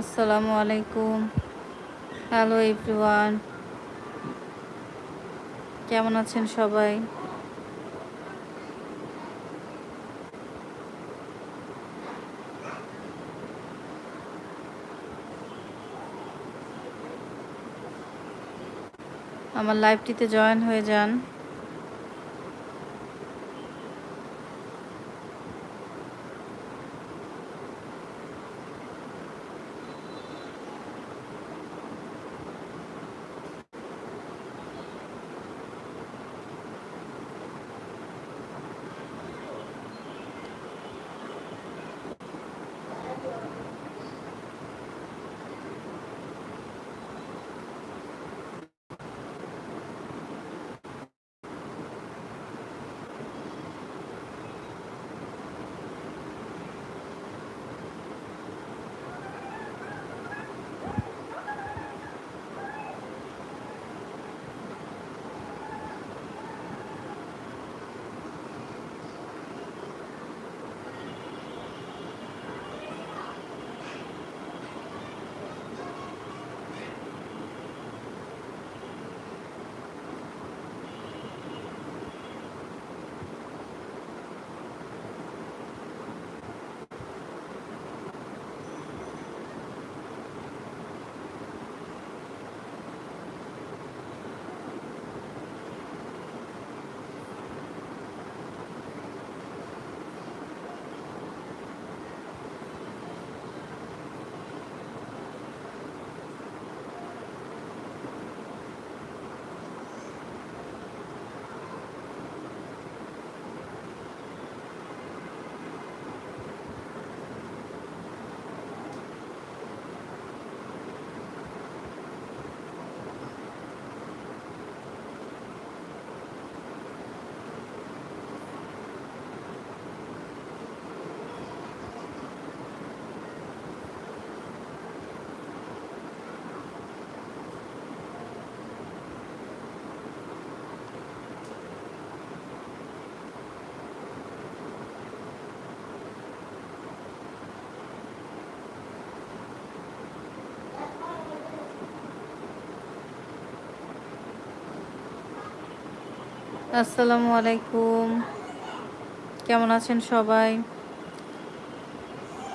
আসসালামু আলাইকুম। Hello everyone কেমন আছেন সবাই? আমার লাইভটিতে জয়েন হয়ে যান। আসসালামু আলাইকুম। কেমন আছেন সবাই?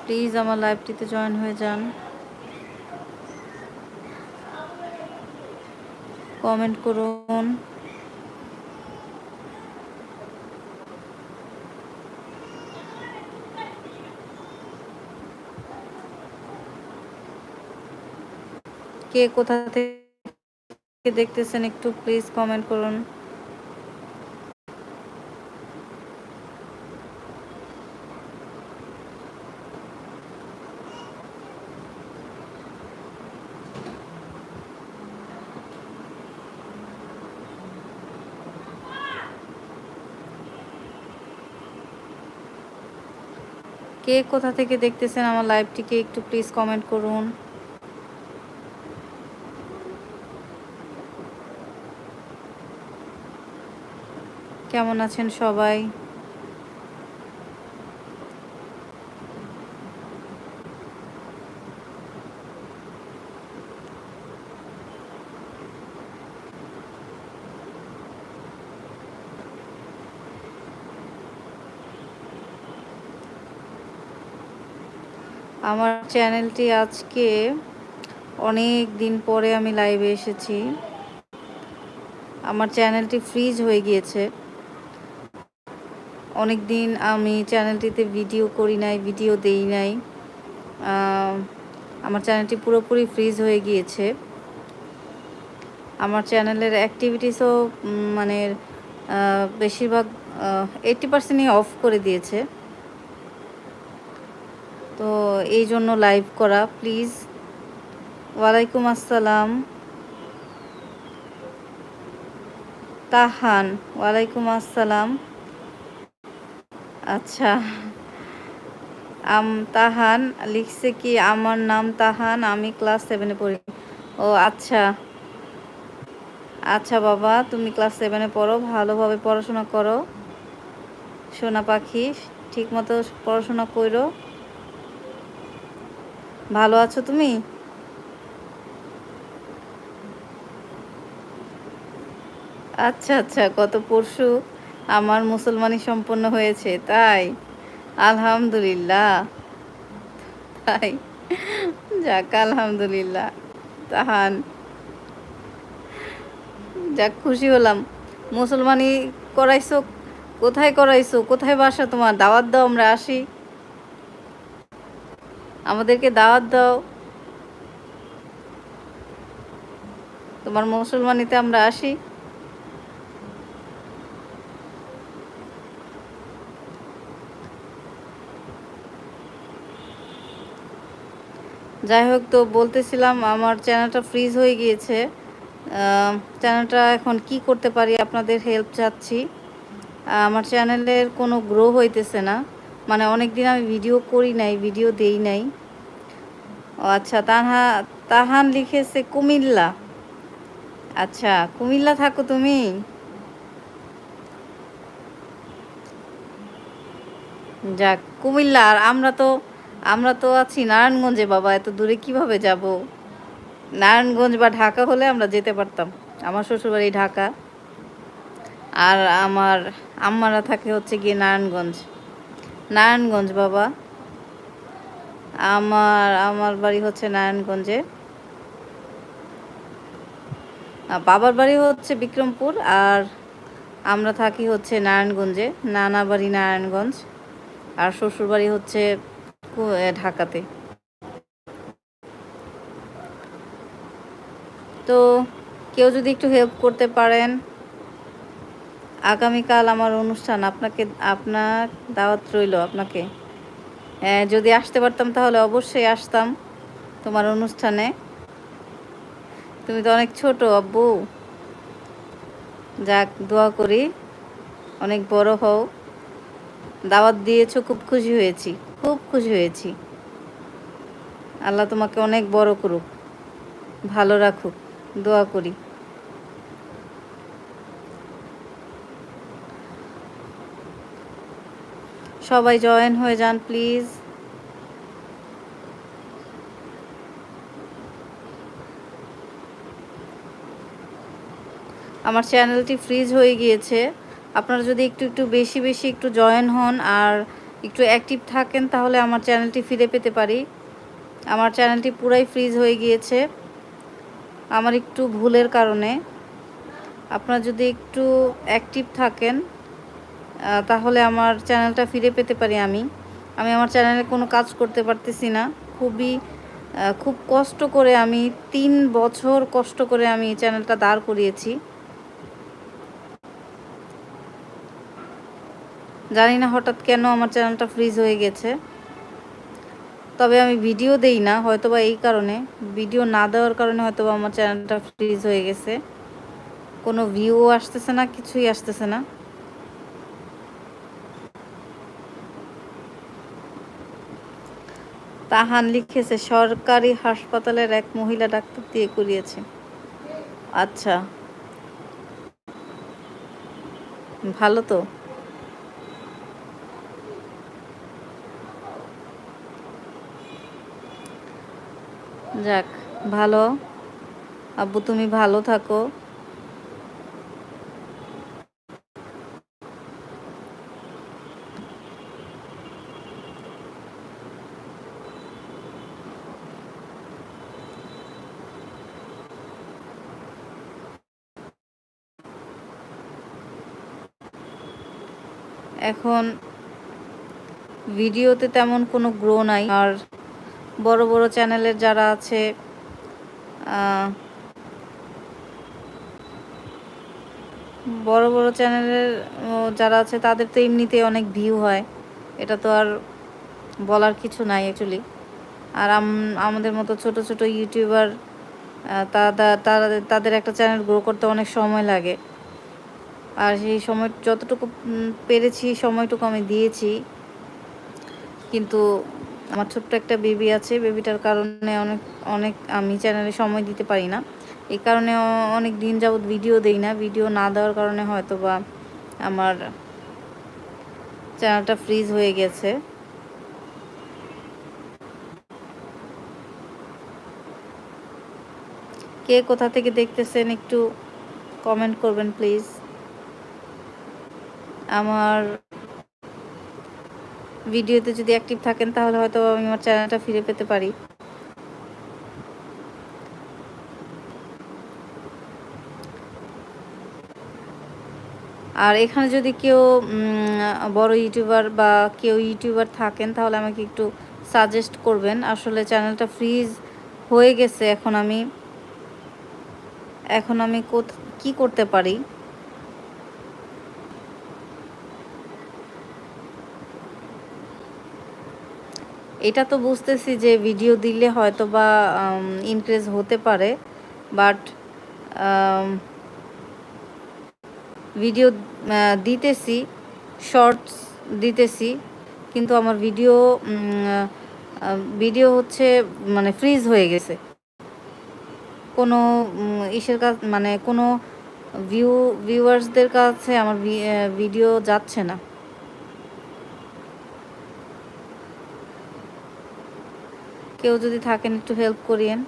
প্লিজ আমার লাইভটিতে জয়েন হয়ে যান। কমেন্ট করুন। কে কোথা থেকে দেখতেছেন একটু প্লিজ কমেন্ট করুন। কে কোথা থেকে দেখতেছেন আমার লাইভটিকে একটু প্লিজ কমেন্ট করুন। কেমন আছেন সবাই? আমার চ্যানেলটি আজকে অনেক দিন পরে আমি লাইভে এসেছি। আমার চ্যানেলটি ফ্রিজ হয়ে গিয়েছে। অনেক দিন আমি চ্যানেলটিতে ভিডিও করি নাই, ভিডিও দেই নাই। আমার চ্যানেলটি পুরোপুরি ফ্রিজ হয়ে গিয়েছে। আমার চ্যানেলের অ্যাক্টিভিটিসও মানে বেশিরভাগ এইটি পার্সেন্টই অফ করে দিয়েছে। তো এই জন্য লাইভ করা প্লিজ ওয়ালাইকুম আসসালাম। তাহান, ওয়ালাইকুম আসসালাম। আচ্ছা। আম, তাহান, লিখছে কি আমার নাম তাহান, আমি ক্লাস সেভেনে পড়ি। ও আচ্ছা। আচ্ছা বাবা, তুমি ক্লাস সেভেনে পড়ো, ভালোভাবে পড়াশোনা করো। সোনা পাখি ঠিক মতো পড়াশোনা করো ভালো আছো তুমি? আচ্ছা আচ্ছা গত পরশু আমার মুসলমানি সম্পন্ন হয়েছে, তাই? আলহামদুলিল্লাহ। তাই? যাক, আলহামদুলিল্লাহ। তাহান। যাক, খুশি হলাম। মুসলমানি করাইছো, কোথায় করাইছো? কোথায় বাসা তোমার? দাওয়াত দাও, আমরা আসি। আমাদেরকে দাওয়াত দাও। তোমার মুসলমানিতে আমরা আসি। যাই হোক, তো বলতেছিলাম আমার চ্যানেলটা ফ্রিজ হয়ে গিয়েছে। চ্যানেলটা এখন কি করতে পারি আপনাদের হেল্প চাচ্ছি। আমার চ্যানেলের কোনো গ্রো হইতেছে না। মানে অনেক দিন আমি ভিডিও করি নাই ভিডিও দেই নাই। ও আচ্ছা তাহা তাহান লিখেছে কুমিল্লা। আচ্ছা কুমিল্লা থাকো তুমি। যাক, কুমিল্লা, আর আমরা তো আমরা তো আছি নারায়ণগঞ্জে, বাবা, এত দূরে কীভাবে যাব? নারায়ণগঞ্জ বা ঢাকা হলে আমরা যেতে পারতাম। আমার শ্বশুরবাড়ি ঢাকা। আর আমার আম্মারা থাকে হচ্ছে গিয়ে নারায়ণগঞ্জ। নারায়ণগঞ্জ, বাবা। আমার আমার বাড়ি হচ্ছে নারায়ণগঞ্জে। বাবার বাড়ি হচ্ছে বিক্রমপুর আর আমরা থাকি হচ্ছে নারায়ণগঞ্জে, নানা বাড়ি নারায়ণগঞ্জ আর শ্বশুর বাড়ি হচ্ছে ঢাকাতে। তো কেউ যদি একটু হেল্প করতে পারেন, আগামীকাল আমার অনুষ্ঠান আপনাকে, আপনার দাওয়াত রইল আপনাকে। যদি আসতে পারতাম তাহলে অবশ্যই আসতাম তোমার অনুষ্ঠানে। তুমি তো অনেক ছোট, আব্বু। যাক, দোয়া করি, অনেক বড় হও। দাওয়াত দিয়েছ, খুব খুশি হয়েছি, খুব খুশি হয়েছি। আল্লাহ তোমাকে অনেক বড় করুক, ভালো রাখুক, দোয়া করি। সবাই জয়েন হয়ে যান, প্লিজ। আমার চ্যানেলটি ফ্রিজ হয়ে গিয়েছে। আপনারা যদি একটু একটু বেশি বেশি একটু জয়েন হন আর একটু অ্যাক্টিভ থাকেন, তাহলে আমার চ্যানেলটি ফিরে পেতে পারি। আমার চ্যানেলটি পুরাই ফ্রিজ হয়ে গিয়েছে। আমার একটু ভুলের কারণে। আপনারা যদি একটু অ্যাক্টিভ থাকেন তাহলে আমার চ্যানেলটা ফিরে পেতে পারি আমি। আমি আমার চ্যানেলে কোনো কাজ করতে পারতেছি না। খুবই খুব কষ্ট করে আমি তিন বছর কষ্ট করে আমি চ্যানেলটা দাঁড় করিয়েছি। জানি না হঠাৎ কেন আমার চ্যানেলটা ফ্রিজ হয়ে গেছে। তবে আমি ভিডিও দেই না, হয়তোবা এই কারণে। ভিডিও না দেওয়ার কারণে হয়তোবা আমার চ্যানেলটা ফ্রিজ হয়ে গেছে। কোনো ভিউ আসতেছে না, কিছুই আসতেছে না। তাহান লিখেছে, সরকারি হাসপাতালের এক মহিলা ডাক্তার দিয়ে করিয়েছে। আচ্ছা। ভালো তো। যাক, ভালো। আব্বু তুমি ভালো থাকো। এখন ভিডিওতে তেমন কোনো গ্রো নাই। আর বড় বড় চ্যানেলের যারা আছে বড় বড় চ্যানেলের যারা আছে, তাদের তো এমনিতে অনেক ভিউ হয়। এটা তো আর বলার কিছু নাই অ্যাকচুয়ালি আর আমাদের মতো ছোট ছোট ইউটিউবার তারা, তাদের একটা চ্যানেল গ্রো করতে অনেক সময় লাগে। আর সেই সময় যতটুকু পেরেছি, সময়টুকু আমি দিয়েছি। কিন্তু আমার ছোট্ট একটা বেবি আছে, বেবিটার কারণে অনেক অনেক আমি চ্যানেলে সময় দিতে পারি না। এই কারণে অনেক দিন যাবৎ ভিডিও দেই না। ভিডিও না দেওয়ার কারণে হয়তো বা আমার চ্যানেলটা ফ্রিজ হয়ে গেছে। কে কোথা থেকে দেখতেছেন একটু কমেন্ট করবেন, প্লিজ। আমার ভিডিওতে যদি অ্যাক্টিভ থাকেন, তাহলে হয়তো আমি আমার চ্যানেলটা ফিরে পেতে পারি। আর এখানে যদি কেউ বড় ইউটিউবার বা কেউ ইউটিউবার থাকেন, তাহলে আমাকে একটু সাজেস্ট করবেন। আসলে চ্যানেলটা ফ্রিজ হয়ে গেছে, এখন আমি এখন আমি কি করতে পারি? এটা তো বুঝতেছি যে ভিডিও দিলে হয়তো বা ইনক্রিজ হতে পারে বাট ভিডিও দিতেছি শর্টস দিতেছি, কিন্তু আমার ভিডিও ভিডিও হচ্ছে মানে ফ্রিজ হয়ে গেছে। কোনো ইসের কাজ মানে কোনো ভিউ ভিউয়ার্সদের কাছে আমার ভিডিও যাচ্ছে না। কেউ যদি থাকেন, একটু হেল্প করিয়েন।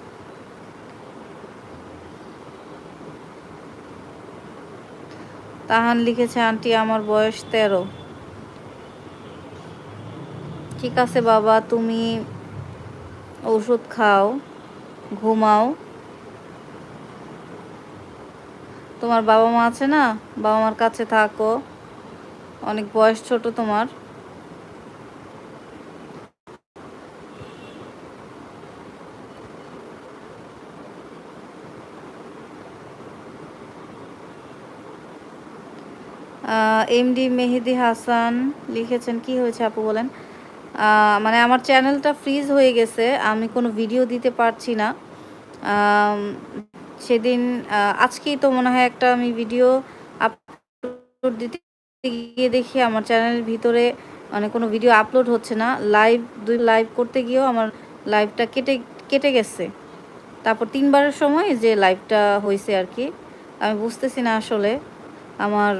তাহান লিখেছে, আন্টি, আমার বয়স তেরো। ঠিক আছে বাবা, তুমি ওষুধ খাও, ঘুমাও। তোমার বাবা মা আছে না? বাবা মার কাছে থাকো। অনেক বয়স ছোট তোমার। এমডি মেহেদি হাসান লিখেছেন, কি হয়েছে আপু বলেন? মানে আমার চ্যানেলটা ফ্রিজ হয়ে গেছে, আমি কোনো ভিডিও দিতে পারছি না। সেদিন আজকেই তো মনে হয় একটা আমি ভিডিও আপলোড দিতে গিয়ে দেখি আমার চ্যানেলের ভিতরে মানে কোনো ভিডিও আপলোড হচ্ছে না। লাইভ দুই লাইভ করতে গিয়েও আমার লাইভটা কেটে কেটে গেছে। তারপর তিনবারের সময় যে লাইভটা হয়েছে আর কি, আমি বুঝতেছি না আসলে আমার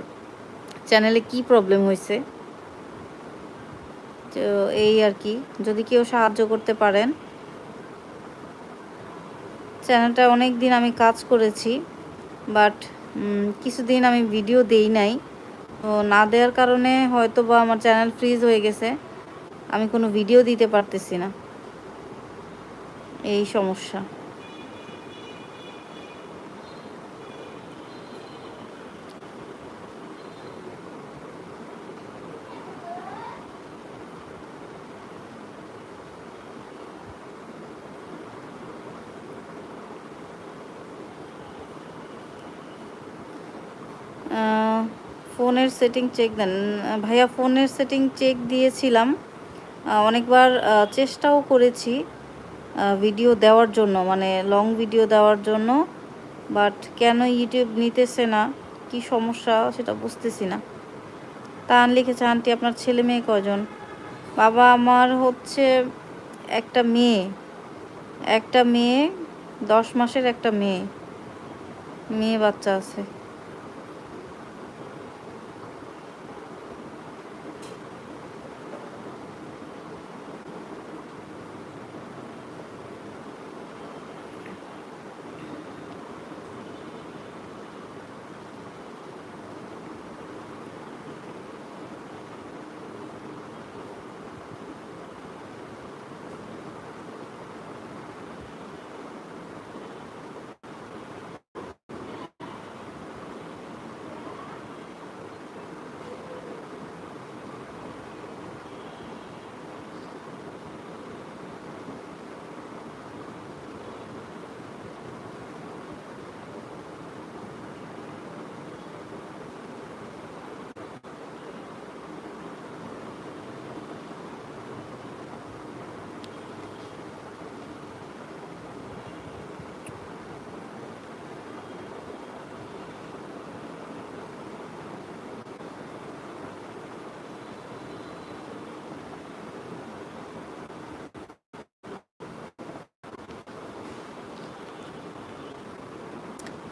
চ্যানেলে কি প্রবলেম হয়েছে তো এই আর কি, যদি কেউ সাহায্য করতে পারেন। চ্যানেলটা অনেক দিন আমি কাজ করেছি বাট কিছুদিন আমি ভিডিও দেই নাই। তো না দেওয়ার কারণে হয়তো বা আমার চ্যানেল ফ্রিজ হয়ে গেছে। আমি কোনো ভিডিও দিতে পারতেছি না। এই সমস্যা। ফোনের সেটিং চেক দেন। ভাইয়া ফোনের সেটিং চেক দিয়েছিলাম। অনেকবার চেষ্টাও করেছি ভিডিও দেওয়ার জন্য মানে লং ভিডিও দেওয়ার জন্য। বাট কেন ইউটিউব নিতেছে না? কি সমস্যা? সেটা বুঝতেছি না। তা লিখেছে, আন্টি, আপনার ছেলে মেয়ে কজন বাবা আমার হচ্ছে একটা মেয়ে। একটা মেয়ে, দশ মাসের একটা মেয়ে। মেয়ে বাচ্চা আছে।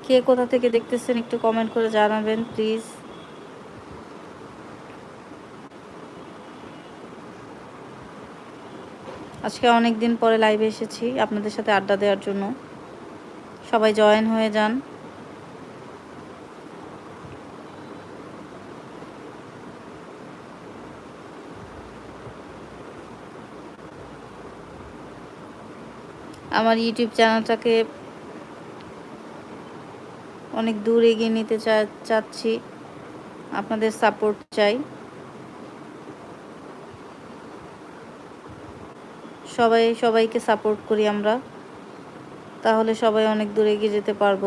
কে কোথা থেকে দেখতেছেন একটু কমেন্ট করে জানাবেন প্লিজ আজকে অনেক দিন পরে লাইভে এসেছি আপনাদের সাথে আড্ডা দেওয়ার জন্য। সবাই জয়েন হয়ে যান। আমার ইউটিউব চ্যানেলটাকে অনেক দূর এগিয়ে নিতে চাচ্ছি। আপনাদের সাপোর্ট চাই। সবাই, সবাইকে সাপোর্ট করি আমরা। তাহলে সবাই অনেক দূর এগিয়ে যেতে পারব।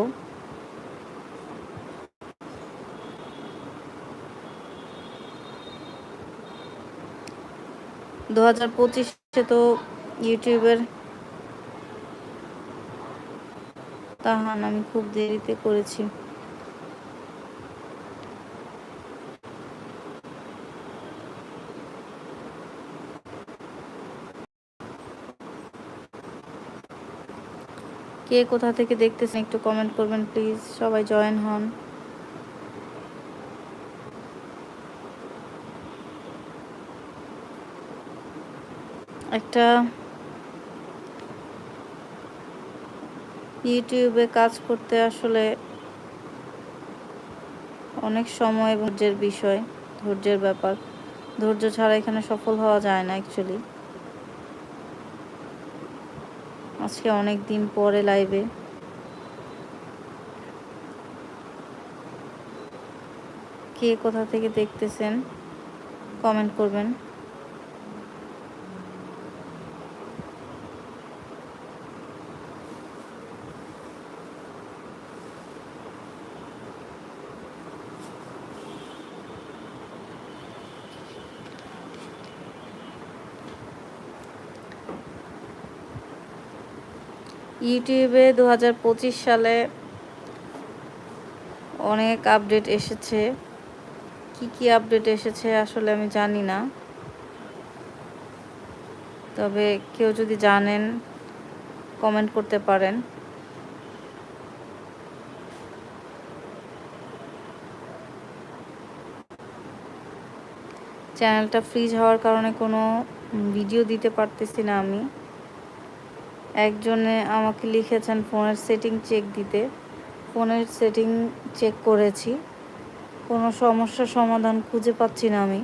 দু হাজার পঁচিশে তো ইউটিউবের তাহান, আমি খুব দেরিতে করেছি। কে কোথা থেকে দেখতেছেন একটু কমেন্ট করবেন প্লিজ সবাই জয়েন হন। একটা ইউটিউবে কাজ করতে আসলে অনেক সময় এবং ধৈর্যের বিষয়, ধৈর্যের ব্যাপার। ধৈর্য ছাড়া এখানে সফল হওয়া যায় না অ্যাকচুয়ালি আজকে অনেক দিন পরে লাইভে কে কোথা থেকে দেখতেছেন কমেন্ট করবেন। ইউটিউবে দু হাজার পঁচিশ সালে অনেক আপডেট এসেছে। কি কি আপডেট এসেছে আসলে আমি জানি না। তবে কেউ যদি জানেন কমেন্ট করতে পারেন। চ্যানেলটা ফ্রিজ হওয়ার কারণে কোনো ভিডিও দিতে পারতেছি না আমি। একজনে আমাকে লিখেছেন, ফোনের সেটিং চেক দিতে। ফোনের সেটিং চেক করেছি। কোনো সমস্যা সমাধান খুঁজে পাচ্ছি না আমি।